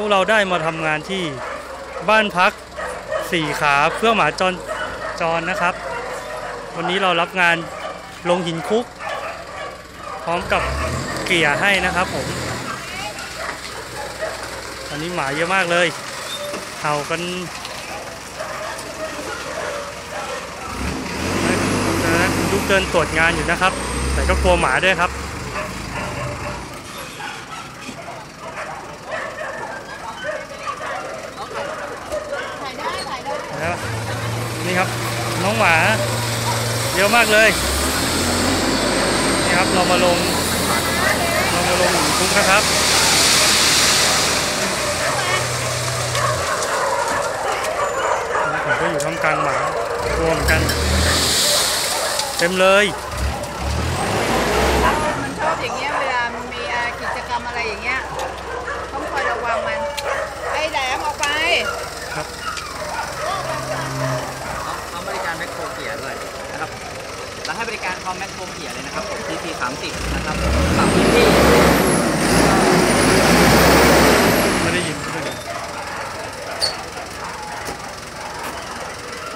พวกเราได้มาทำงานที่บ้านพักสี่ขาเพื่อหมาจรจรนะครับ วันนี้เรารับงานลงหินคุก พร้อมกับเกลี่ยให้นะครับผมตอนนี้หมาเยอะมากเลยเห่ากันนะลูกเดินตรวจงานอยู่นะครับ แต่ก็กลัวหมาด้วยครับ ถ่ายได้ถ่ายได้ แล้ว นี่ครับน้องหมาเยอะมากเลยนี่ครับเรามาลงเรามาลงหลุมคุกนะครับผมก็อยู่ท่ามกลางหมารวมกัน เต็มเลย มันชอบอย่างเงี้ยเวลามีอ่ากิจกรรมอะไรอย่างเงี้ยต้องคอยระวังมันไอ้แดมออกไป เขาบริการแมคโครเกียร์ด้วย นะครับเราให้บริการพร้อมแมคโครเขียร์เลยนะครับผม TP 30 นะครับปรับพื้นที่